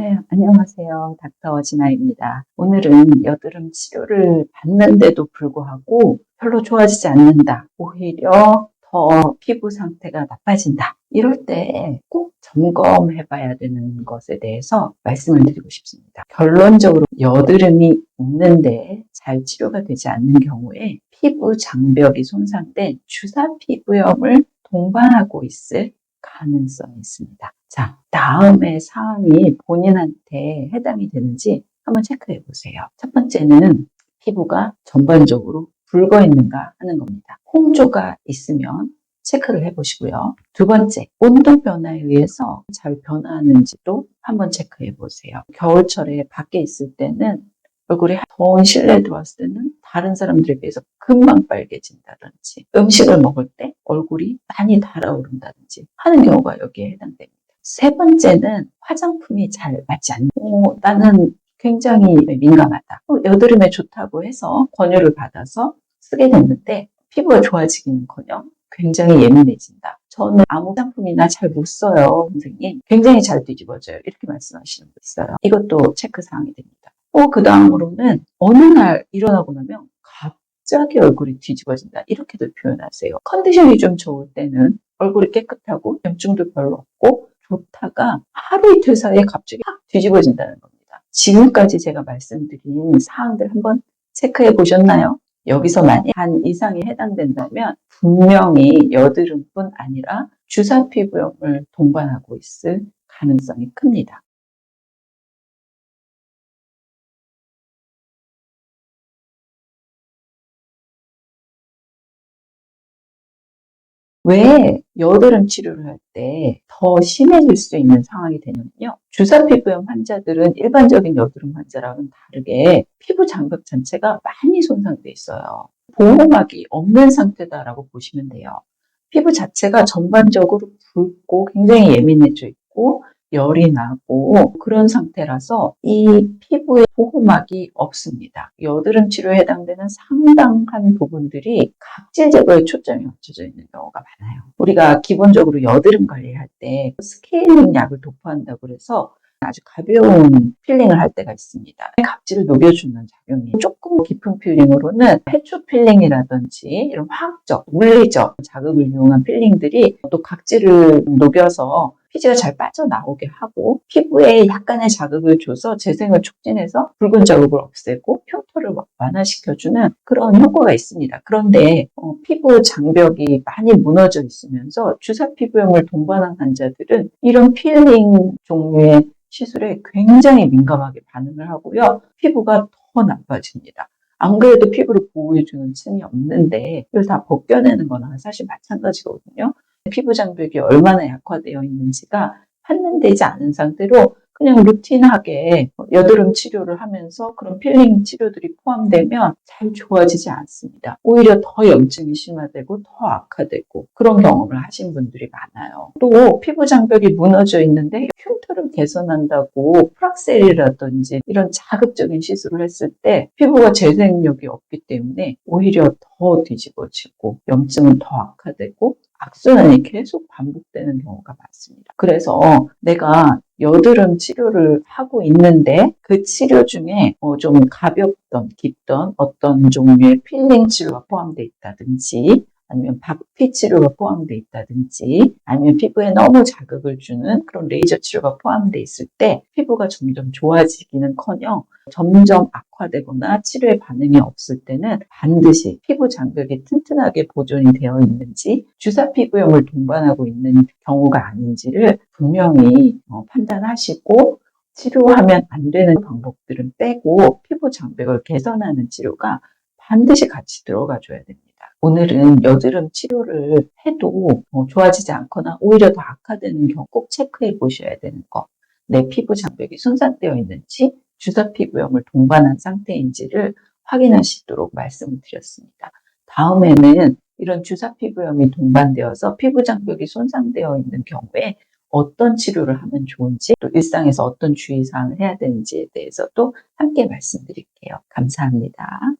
네, 안녕하세요. 닥터 어진아입니다. 오늘은 여드름 치료를 받는데도 불구하고 별로 좋아지지 않는다. 오히려 더 피부 상태가 나빠진다. 이럴 때 꼭 점검해 봐야 되는 것에 대해서 말씀을 드리고 싶습니다. 결론적으로 여드름이 있는데 잘 치료가 되지 않는 경우에 피부 장벽이 손상된 주사 피부염을 동반하고 있을 가능성이 있습니다. 자, 다음의 사항이 본인한테 해당이 되는지 한번 체크해 보세요. 첫 번째는 피부가 전반적으로 붉어 있는가 하는 겁니다. 홍조가 있으면 체크를 해 보시고요. 두 번째, 온도 변화에 의해서 잘 변화하는지도 한번 체크해 보세요. 겨울철에 밖에 있을 때는 얼굴이 더운 실내에 들어왔을 때는 다른 사람들에 비해서 금방 빨개진다든지 음식을 먹을 때 얼굴이 많이 달아오른다든지 하는 경우가 여기에 해당됩니다. 세 번째는 화장품이 잘 맞지 않는 어, 나는 굉장히 민감하다. 어, 여드름에 좋다고 해서 권유를 받아서 쓰게 됐는데 피부가 좋아지기는커녕 굉장히 예민해진다. 저는 아무 상품이나 잘 못 써요, 선생님. 굉장히 잘 뒤집어져요. 이렇게 말씀하시는 분 있어요. 이것도 체크 사항이 됩니다. 어, 그 다음으로는 어느 날 일어나고 나면 갑자기 얼굴이 뒤집어진다. 이렇게도 표현하세요. 컨디션이 좀 좋을 때는 얼굴이 깨끗하고 염증도 별로 없고 좋다가 하루 이틀 사이에 갑자기 확 뒤집어진다는 겁니다. 지금까지 제가 말씀드린 사항들 한번 체크해 보셨나요? 여기서 만약 반 이상이 해당된다면 분명히 여드름뿐 아니라 주사 피부염을 동반하고 있을 가능성이 큽니다. 왜 여드름 치료를 할 때 더 심해질 수 있는 상황이 되냐면요. 주사 피부염 환자들은 일반적인 여드름 환자랑은 다르게 피부 장벽 전체가 많이 손상돼 있어요. 보호막이 없는 상태다라고 보시면 돼요. 피부 자체가 전반적으로 붉고 굉장히 예민해져 있고 열이 나고 그런 상태라서 이 피부에 보호막이 없습니다. 여드름 치료에 해당되는 상당한 부분들이 각질 제거에 초점이 맞춰져 있는 경우가 많아요. 우리가 기본적으로 여드름 관리할 때 스케일링 약을 도포한다고 해서 아주 가벼운 필링을 할 때가 있습니다. 각질을 녹여주는 작용이 조금 깊은 필링으로는 해초 필링이라든지 이런 화학적, 물리적 자극을 이용한 필링들이 또 각질을 녹여서 피지가 잘 빠져나오게 하고 피부에 약간의 자극을 줘서 재생을 촉진해서 붉은 자극을 없애고 흉터를 완화시켜주는 그런 효과가 있습니다. 그런데 어, 피부 장벽이 많이 무너져 있으면서 주사 피부염을 동반한 환자들은 이런 필링 종류의 시술에 굉장히 민감하게 반응을 하고요. 피부가 더 나빠집니다. 안 그래도 피부를 보호해주는 층이 없는데 이걸 다 벗겨내는 거나 사실 마찬가지거든요. 피부 장벽이 얼마나 약화되어 있는지가 판단되지 않은 상태로 그냥 루틴하게 여드름 치료를 하면서 그런 필링 치료들이 포함되면 잘 좋아지지 않습니다. 오히려 더 염증이 심화되고 더 악화되고 그런 경험을 하신 분들이 많아요. 또 피부 장벽이 무너져 있는데 흉터를 개선한다고 프락셀이라든지 이런 자극적인 시술을 했을 때 피부가 재생력이 없기 때문에 오히려 더 뒤집어지고 염증은 더 악화되고 악순환이 계속 반복되는 경우가 많습니다. 그래서 내가 여드름 치료를 하고 있는데 그 치료 중에 어, 좀 가볍던 깊던 어떤 종류의 필링 치료가 포함되어 있다든지 아니면 박 피 치료가 포함되어 있다든지 아니면 피부에 너무 자극을 주는 그런 레이저 치료가 포함되어 있을 때 피부가 점점 좋아지기는커녕 점점 악화되거나 치료에 반응이 없을 때는 반드시 피부 장벽이 튼튼하게 보존이 되어 있는지 주사 피부염을 동반하고 있는 경우가 아닌지를 분명히 어, 판단하시고 치료하면 안 되는 방법들은 빼고 피부 장벽을 개선하는 치료가 반드시 같이 들어가 줘야 됩니다. 오늘은 여드름 치료를 해도 뭐 좋아지지 않거나 오히려 더 악화되는 경우 꼭 체크해 보셔야 되는 거. 내 피부 장벽이 손상되어 있는지 주사 피부염을 동반한 상태인지를 확인하시도록 말씀을 드렸습니다. 다음에는 이런 주사 피부염이 동반되어서 피부 장벽이 손상되어 있는 경우에 어떤 치료를 하면 좋은지 또 일상에서 어떤 주의사항을 해야 되는지에 대해서도 함께 말씀드릴게요. 감사합니다.